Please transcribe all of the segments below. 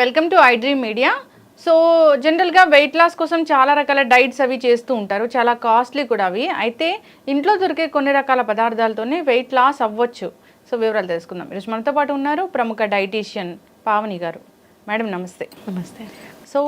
Welcome to I dream media so జనరల్గా weight loss కోసం చాలా రకాల డైట్స్ అవి చేస్తూ ఉంటారు. చాలా కాస్ట్లీ కూడా అవి. అయితే ఇంట్లో దొరికే కొన్ని రకాల పదార్థాలతోనే వెయిట్ లాస్ అవ్వచ్చు. సో వివరాలు తెలుసుకుందాం. ఈరోజు మనతో పాటు ఉన్నారు ప్రముఖ డైటీషియన్ పావని గారు. మేడం నమస్తే. నమస్తే. సో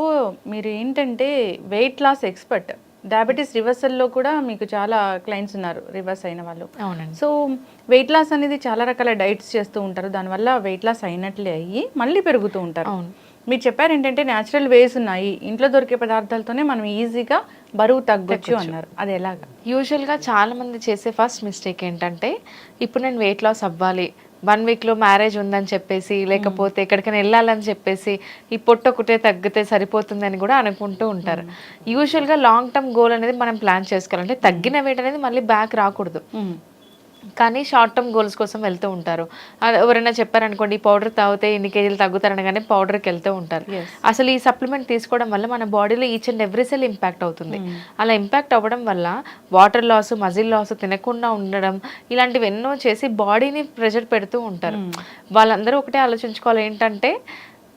మీరు ఏంటంటే వెయిట్ లాస్ ఎక్స్పర్ట్ డయాబెటీస్ రివర్సల్లో కూడా మీకు చాలా క్లయింట్స్ ఉన్నారు రివర్స్ అయిన వాళ్ళు. అవునండి. సో వెయిట్ లాస్ అనేది చాలా రకాల డైట్స్ చేస్తూ ఉంటారు. దానివల్ల వెయిట్ లాస్ అయినట్లే అయ్యి మళ్ళీ పెరుగుతూ ఉంటారు. అవును. మీరు చెప్పారు ఏంటంటే న్యాచురల్ వేస్ ఉన్నాయి. ఇంట్లో దొరికే పదార్థాలతోనే మనం ఈజీగా బరువు తగ్గొచ్చు అన్నారు. అది ఎలాగా? యూజువల్గా చాలా మంది చేసే ఫస్ట్ మిస్టేక్ ఏంటంటే ఇప్పుడు నేను వెయిట్ లాస్ అవ్వాలి. వన్ వీక్లో మ్యారేజ్ ఉందని చెప్పేసి లేకపోతే ఎక్కడికైనా వెళ్ళాలని చెప్పేసి ఈ పొట్ట ఒకటే తగ్గితే సరిపోతుందని కూడా అనుకుంటూ ఉంటారు. యూజువల్గా లాంగ్ టర్మ్ గోల్ అనేది మనం ప్లాన్ చేసుకోవాలంటే తగ్గిన వెయిట్ అనేది మళ్ళీ బ్యాక్ రాకూడదు. కానీ షార్ట్ టర్మ్ గోల్స్ కోసం వెళ్తూ ఉంటారు. ఎవరైనా చెప్పారనుకోండి ఈ పౌడర్ తాగితే ఇన్ని కేజీలు తగ్గుతారనగానే పౌడర్కి వెళ్తూ ఉంటారు. అసలు ఈ సప్లిమెంట్ తీసుకోవడం వల్ల మన బాడీలో each and every cell impact అవుతుంది. అలా ఇంపాక్ట్ అవ్వడం వల్ల వాటర్ లాస్ మజిల్ లాస్ తినకుండా ఉండడం ఇలాంటివి ఎన్నో చేసి బాడీని ప్రెషర్ పెడుతూ ఉంటారు. వాళ్ళందరూ ఒకటే ఆలోచించుకోవాలి ఏంటంటే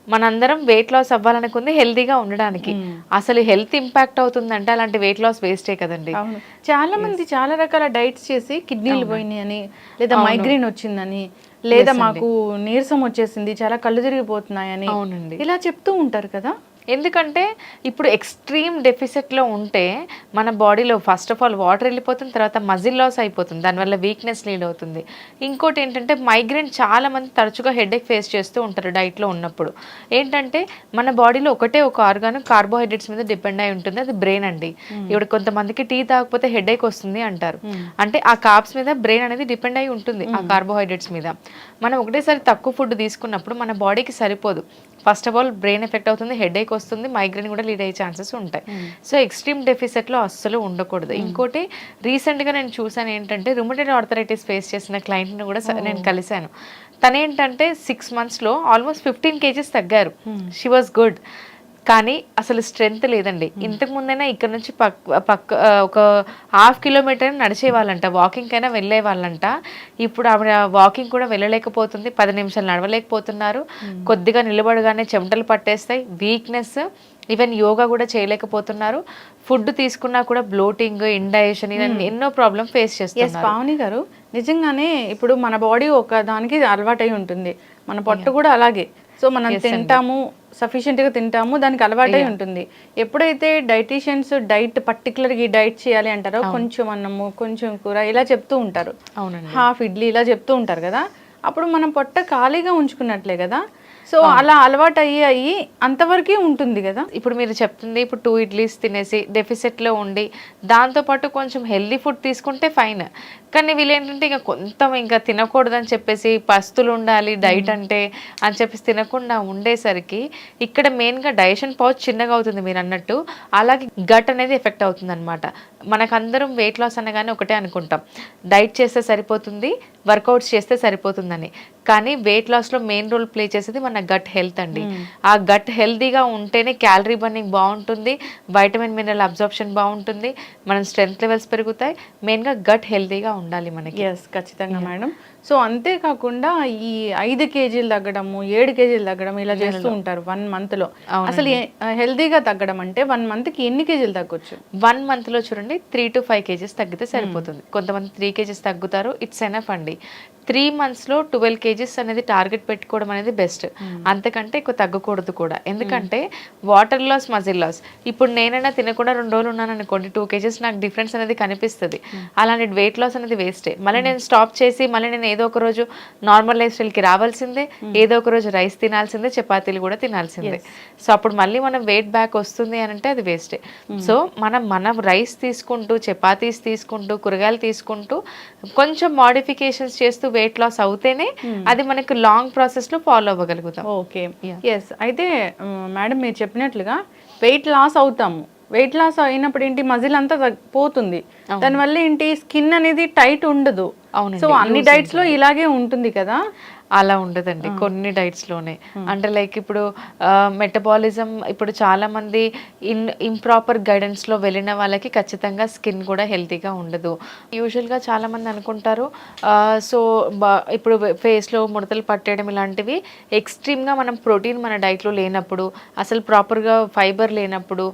మనందరం వెయిట్ లాస్ అవ్వాలనుకుంది హెల్తీగా ఉండడానికి. అసలు హెల్త్ ఇంపాక్ట్ అవుతుందంటే అలాంటి వెయిట్ లాస్ వేస్టే కదండి. చాలా మంది చాలా రకాల డైట్స్ చేసి కిడ్నీలు పోయినాయి అని లేదా మైగ్రేన్ వచ్చిందని లేదా మాకు నీరసం వచ్చేసింది చాలా కళ్ళు తిరిగిపోతున్నాయని ఇలా చెప్తూ ఉంటారు కదా? ఎందుకంటే ఇప్పుడు ఎక్స్ట్రీమ్ డెఫిసిట్లో ఉంటే మన బాడీలో ఫస్ట్ ఆఫ్ ఆల్ వాటర్ వెళ్ళిపోతుంది తర్వాత మజిల్ లాస్ అయిపోతుంది దానివల్ల వీక్నెస్ లీడ్ అవుతుంది. ఇంకోటి ఏంటంటే మైగ్రేన్ చాలా మంది తరచుగా హెడేక్ ఫేస్ చేస్తూ ఉంటారు డైట్లో ఉన్నప్పుడు. ఏంటంటే మన బాడీలో ఒకటే ఒక ఆర్గాన్ కార్బోహైడ్రేట్స్ మీద డిపెండ్ అయి ఉంటుంది అది బ్రెయిన్ అండి. ఇప్పుడు కొంతమందికి టీ తాగకపోతే హెడేక్ వస్తుంది అంటారు. అంటే ఆ కార్బ్స్ మీద బ్రెయిన్ అనేది డిపెండ్ అయి ఉంటుంది ఆ కార్బోహైడ్రేట్స్ మీద. మనం ఒకటేసారి తక్కువ ఫుడ్ తీసుకున్నప్పుడు మన బాడీకి సరిపోదు. First of all brain effect అవుతుంది హెడేక్ వస్తుంది మైగ్రేన్ కూడా లీడ్ అయ్యే ఛాన్సెస్ ఉంటాయి. సో ఎక్స్ట్రీమ్ డెఫిసెట్లో అస్సలు ఉండకూడదు. ఇంకోటి రీసెంట్గా నేను చూసాను ఏంటంటే రుమటెడ్ ఆర్థరైటిస్ ఫేస్ చేసిన క్లయింట్ని కూడా స- నేను కలిశాను. తను ఏంటంటే సిక్స్ మంత్స్లో ఆల్మోస్ట్ ఫిఫ్టీన్ కేజీస్ తగ్గారు. షీ వాజ్ గుడ్ కానీ అసలు స్ట్రెంగ్త్ లేదండి. ఇంతకు ముందైనా ఇక్కడ నుంచి పక్క పక్క ఒక హాఫ్ కిలోమీటర్ నడిచే వాళ్ళంట వాకింగ్ అయినా వెళ్ళే వాళ్ళంట ఇప్పుడు ఆవిడ వాకింగ్ కూడా వెళ్ళలేకపోతుంది పది నిమిషాలు నడవలేకపోతున్నారు. కొద్దిగా నిలబడగానే చెమటలు పట్టేస్తాయి వీక్నెస్ ఈవెన్ యోగా కూడా చేయలేకపోతున్నారు. ఫుడ్ తీసుకున్నా కూడా బ్లోటింగ్ ఇండైజెషన్ ఇవన్నీ ఎన్నో ప్రాబ్లమ్ ఫేస్ ఎస్ చేస్తున్నారు. పావని గారు నిజంగానే ఇప్పుడు మన బాడీ ఒక దానికి అలవాటై ఉంటుంది. మన పొట్ట కూడా అలాగే. సో మనం తింటాము sufficient గా తింటాము దానికి అలవాటై ఉంటుంది. ఎప్పుడైతే డైటీషియన్స్ డైట్ పర్టికులర్గా ఈ డైట్ చేయాలి అంటారో కొంచెం అన్నము కొంచెం కూర ఇలా చెప్తూ ఉంటారు. అవునండి. హాఫ్ ఇడ్లీ ఇలా చెప్తూ ఉంటారు కదా. అప్పుడు మనం పొట్ట ఖాళీగా ఉంచుకున్నట్లే కదా. సో అలా అలవాటు అయ్యి అయ్యి అంతవరకే ఉంటుంది కదా? ఇప్పుడు మీరు చెప్తుంది ఇప్పుడు టూ ఇడ్లీస్ తినేసి డెఫిసిట్లో ఉండి దాంతోపాటు కొంచెం హెల్దీ ఫుడ్ తీసుకుంటే ఫైన్ కానీ వీళ్ళు ఏంటంటే ఇంకా కొంత ఇంకా తినకూడదని చెప్పేసి పస్తులు ఉండాలి డైట్ అంటే అని చెప్పేసి తినకుండా ఉండేసరికి ఇక్కడ మెయిన్గా డైజెషన్ పౌచ్ చిన్నగా అవుతుంది మీరు అన్నట్టు. అలాగే గట్ అనేది ఎఫెక్ట్ అవుతుంది అనమాట మనకందరం వెయిట్ లాస్ అనగానే ఒకటే అనుకుంటాం. డైట్ చేస్తే సరిపోతుంది వర్కౌట్స్ చేస్తే సరిపోతుందని. కానీ వెయిట్ లాస్లో మెయిన్ రోల్ ప్లే చేసేది మన గట్ హెల్త్ అండి. ఆ గట్ హెల్తీగా ఉంటేనే క్యాలరీ బర్నింగ్ బాగుంటుంది వైటమిన్ మినరల్ అబ్జార్ప్షన్ బాగుంటుంది మన స్ట్రెంత్ లెవెల్స్ పెరుగుతాయి. మెయిన్గా గట్ హెల్తీగా ఉండాలి మనకి. ఎస్ ఖచ్చితంగా మేడం. సో అంతేకాకుండా ఈ ఐదు కేజీలు తగ్గడము ఏడు కేజీలు తగ్గడం ఇలా చేస్తూ ఉంటారు వన్ మంత్లో అసలు హెల్దీగా తగ్గడం అంటే వన్ మంత్కి ఎన్ని కేజీలు తగ్గొచ్చు? వన్ మంత్లో చూడండి త్రీ టు ఫైవ్ కేజెస్ తగ్గితే సరిపోతుంది. కొంతమంది త్రీ కేజెస్ తగ్గుతారు ఇట్స్ ఎనఫ్ అండి. త్రీ మంత్స్లో ట్వెల్వ్ కేజెస్ అనేది టార్గెట్ పెట్టుకోవడం అనేది బెస్ట్. అంతకంటే ఎక్కువ తగ్గకూడదు కూడా. ఎందుకంటే వాటర్ లాస్ మజిల్ లాస్. ఇప్పుడు నేనైనా తినకుండా రెండు రోజులు ఉన్నాను అనుకోండి టూ కేజెస్ నాకు డిఫరెన్స్ అనేది కనిపిస్తుంది. అలాంటి వెయిట్ లాస్ అనేది వేస్టే. మళ్ళీ నేను స్టాప్ చేసి మళ్ళీ నేను ఏదో ఒక రోజు నార్మల్ లైఫ్ స్టైల్కి రావాల్సిందే ఏదో ఒక రోజు రైస్ తినాల్సిందే చపాతీలు కూడా తినాల్సిందే. సో అప్పుడు మళ్ళీ మనం వెయిట్ బ్యాక్ వస్తుంది అని అంటే అది వేస్టే. సో మనం మన రైస్ తీసుకుంటూ చపాతీస్ తీసుకుంటూ కూరగాయలు తీసుకుంటూ కొంచెం మోడిఫికేషన్స్ చేస్తూ వెయిట్ లాస్ అవుతేనే అది మనకు లాంగ్ ప్రాసెస్లో ఫాలో అవ్వగలుగుతాం. ఓకే ఎస్ అయితే మేడం మీరు చెప్పినట్లుగా వెయిట్ లాస్ అవుతాము. వెయిట్ లాస్ అయినప్పుడు ఏంటి మజిల్ అంతా పోతుంది. దానివల్ల ఏంటి స్కిన్ అనేది టైట్ ఉండదు. సో అన్ని డైట్స్లో ఇలాగే ఉంటుంది కదా. అలా ఉండదండి. కొన్ని డైట్స్లోనే. అంటే లైక్ ఇప్పుడు మెటబాలిజం ఇప్పుడు చాలా మంది ఇన్ ఇంప్రాపర్ గైడెన్స్లో వెళ్ళిన వాళ్ళకి ఖచ్చితంగా స్కిన్ కూడా హెల్తీగా ఉండదు. యూజువల్గా చాలా మంది అనుకుంటారు సో ఇప్పుడు ఫేస్లో ముడతలు పట్టేయడం ఇలాంటివి ఎక్స్ట్రీమ్గా మనం ప్రోటీన్ మన డైట్లో లేనప్పుడు అసలు ప్రాపర్గా ఫైబర్ లేనప్పుడు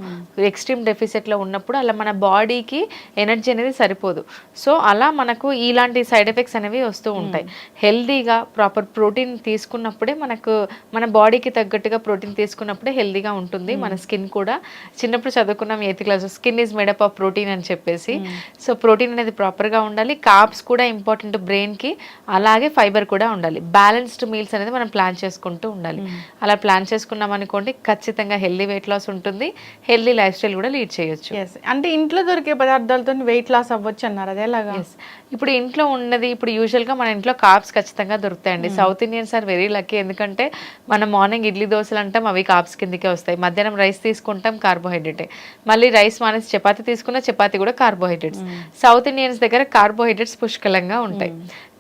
ఎక్స్ట్రీమ్ డెఫిసిట్లో ఉన్నప్పుడు అలా మన బాడీకి ఎనర్జీ అనేది సరిపోదు. సో అలా మనకు ఇలాంటి సైడ్ ఎఫెక్ట్స్ అనేవి వస్తూ ఉంటాయి. హెల్దీగా ప్రాపర్ ప్రోటీన్ తీసుకున్నప్పుడే మనకు మన బాడీకి తగ్గట్టుగా ప్రోటీన్ తీసుకున్నప్పుడే హెల్దీగా ఉంటుంది మన స్కిన్ కూడా. చిన్నప్పుడు చదువుకున్నాం eighth class skin is made up of protein అని చెప్పేసి. సో ప్రోటీన్ అనేది ప్రాపర్గా ఉండాలి. కాప్స్ కూడా ఇంపార్టెంట్ బ్రెయిన్కి అలాగే ఫైబర్ కూడా ఉండాలి. బ్యాలెన్స్డ్ మీల్స్ అనేది మనం ప్లాన్ చేసుకుంటూ ఉండాలి. అలా ప్లాన్ చేసుకున్నాం అనుకోండి ఖచ్చితంగా హెల్దీ వెయిట్ లాస్ ఉంటుంది. హెల్దీ లైఫ్ స్టైల్ కూడా లీడ్ చేయొచ్చు. అంటే ఇంట్లో దొరికే పదార్థాలతో వెయిట్ లాస్ అవ్వచ్చు అన్నారు. అదే ఎలాగా? Yes. ఇప్పుడు ఇంట్లో ఉన్నది ఇప్పుడు యూజువల్గా మన ఇంట్లో కాప్స్ ఖచ్చితంగా దొరుకుతాయండి. South Indians are very lucky ఎందుకంటే మనం మార్నింగ్ ఇడ్లీ దోశలు అంటాం అవి కాప్స్ కిందకే వస్తాయి. మధ్యాహ్నం రైస్ తీసుకుంటాం కార్బోహైడ్రేటే మళ్ళీ రైస్ మానేసి చపాతి తీసుకున్న చపాతి కూడా కార్బోహైడ్రేట్స్ సౌత్ ఇండియన్స్ దగ్గర కార్బోహైడ్రేట్స్ పుష్కలంగా ఉంటాయి.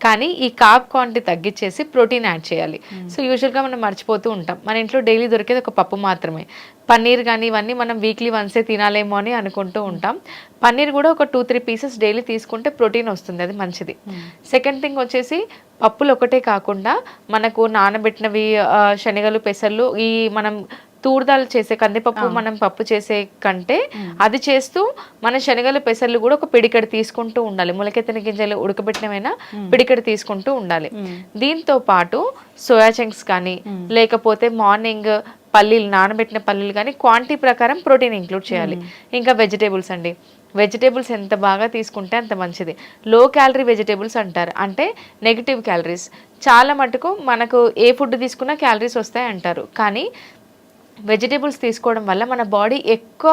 కానీ ఈ కాప్ క్వాంటిటీ తగ్గించేసి ప్రోటీన్ యాడ్ చేయాలి. సో యూజువల్గా మనం మర్చిపోతూ ఉంటాం. మన ఇంట్లో డైలీ దొరికేది ఒక పప్పు మాత్రమే. పన్నీర్ కానీ ఇవన్నీ మనం వీక్లీ వన్సే తినాలేమో అని అనుకుంటూ ఉంటాం. పన్నీర్ కూడా ఒక టూ త్రీ పీసెస్ డైలీ తీసుకుంటే ప్రోటీన్ వస్తుంది. అది మంచిది. సెకండ్ థింగ్ వచ్చేసి పప్పులు ఒకటే కాకుండా మనకు నానబెట్టినవి శనగలు పెసర్లు ఈ మనం తూర్దాలు చేసే కందిపప్పు మనం పప్పు చేసే కంటే అది చేస్తూ మన శనగలు పెసర్లు కూడా ఒక పిడికెడు తీసుకుంటూ ఉండాలి. మొలకెత్తిన గింజలు ఉడకబెట్టినవైనా పిడికెడు తీసుకుంటూ ఉండాలి. దీంతో పాటు సోయా చంక్స్ కానీ లేకపోతే మార్నింగ్ పల్లీలు నానబెట్టిన పల్లీలు కానీ క్వాంటిటీ ప్రకారం ప్రోటీన్ ఇంక్లూడ్ చేయాలి. ఇంకా వెజిటేబుల్స్ అండి. వెజిటేబుల్స్ ఎంత బాగా తీసుకుంటే అంత మంచిది. లో క్యాలరీ వెజిటేబుల్స్ అంటారు. అంటే నెగిటివ్ క్యాలరీస్. చాలా మటుకు మనకు ఏ ఫుడ్ తీసుకున్నా క్యాలరీస్ వస్తాయి అంటారు. కానీ వెజిటేబుల్స్ తీసుకోవడం వల్ల మన బాడీ ఎక్కువ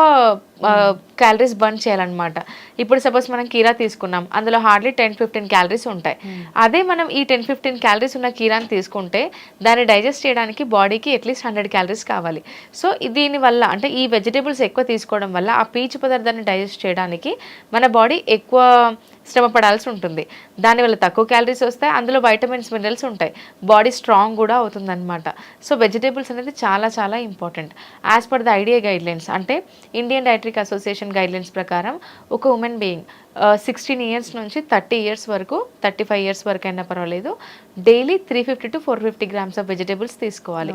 క్యాలరీస్ బర్న్ చేయాలన్నమాట. ఇప్పుడు సపోజ్ మనం కీరా తీసుకున్నాం అందులో హార్డ్లీ టెన్ ఫిఫ్టీన్ క్యాలరీస్ ఉంటాయి. అదే మనం ఈ టెన్ ఫిఫ్టీన్ క్యాలరీస్ ఉన్న కీరాని తీసుకుంటే దాన్ని డైజెస్ట్ చేయడానికి బాడీకి అట్లీస్ట్ హండ్రెడ్ క్యాలరీస్ కావాలి. సో దీనివల్ల అంటే ఈ వెజిటేబుల్స్ ఎక్కువ తీసుకోవడం వల్ల ఆ పీచు పదార్థాన్ని డైజెస్ట్ చేయడానికి మన బాడీ ఎక్కువ శ్రమ పడాల్సి ఉంటుంది. దానివల్ల తక్కువ క్యాలరీస్ వస్తాయి అందులో వైటమిన్స్ మినరల్స్ ఉంటాయి. బాడీ స్ట్రాంగ్ కూడా అవుతుందన్నమాట. సో వెజిటేబుల్స్ అనేది చాలా చాలా important as per the IDA guidelines అంటే ఇండియన్ డైటరిక్ అసోసియేషన్ గైడ్లైన్స్ ప్రకారం ఒక ఉమెన్ బీయింగ్ సిక్స్టీన్ ఇయర్స్ నుంచి థర్టీ ఇయర్స్ వరకు థర్టీ ఫైవ్ ఇయర్స్ వరకు అయినా పర్వాలేదు. Daily three fifty to four fifty grams of vegetables తీసుకోవాలి.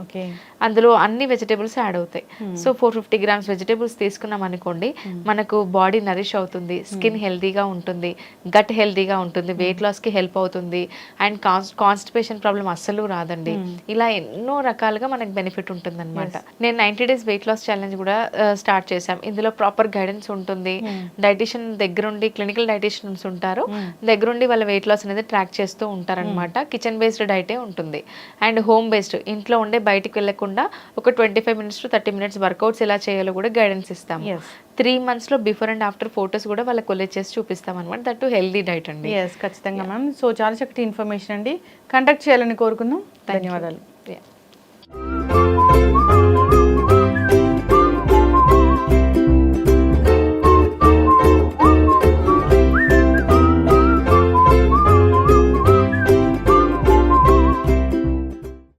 అందులో అన్ని వెజిటేబుల్స్ యాడ్ అవుతాయి. So four fifty grams vegetables తీసుకున్నాం అనుకోండి మనకు బాడీ నరిష్ అవుతుంది స్కిన్ హెల్తీగా ఉంటుంది గట్ హెల్తీగా ఉంటుంది వెయిట్ లాస్కి హెల్ప్ అవుతుంది అండ్ కాన్స్టిపేషన్ ప్రాబ్లం అస్సలు రాదండి. ఇలా ఎన్నో రకాలుగా మనకు బెనిఫిట్ ఉంటుంది అనమాట నేను ninety days weight loss challenge కూడా స్టార్ట్ చేశాం. ఇందులో ప్రాపర్ గైడెన్స్ ఉంటుంది. డైటిషియన్ దగ్గరుండి క్లినికల్ డైటిషియన్స్ ఉంటారు. దగ్గరుండి వాళ్ళ వెయిట్ లాస్ అనేది ట్రాక్ చేస్తూ ఉంటారనమాట కిచెన్ బేస్డ్ డైటే ఉంటుంది. అండ్ హోమ్ బేస్డ్ ఇంట్లో ఉండే బయటికి వెళ్ళకుండా ఒక twenty five minutes to thirty minutes workouts ఎలా చేయాలో కూడా గైడెన్స్ ఇస్తాం త్రీ మంత్స్లో బిఫోర్ అండ్ ఆఫ్టర్ ఫొటోస్ కూడా వాళ్ళకి కొలెక్ట్ చేసి చూపిస్తాం అనమాట దట్ హెల్దీ డైట్ అండి. ఎస్ ఖచ్చితంగా మ్యామ్ సో చాలా చక్కటి ఇన్ఫర్మేషన్ అండి. కంటాక్ట్ చేయాలని కోరుకుందాం. ధన్యవాదాలు.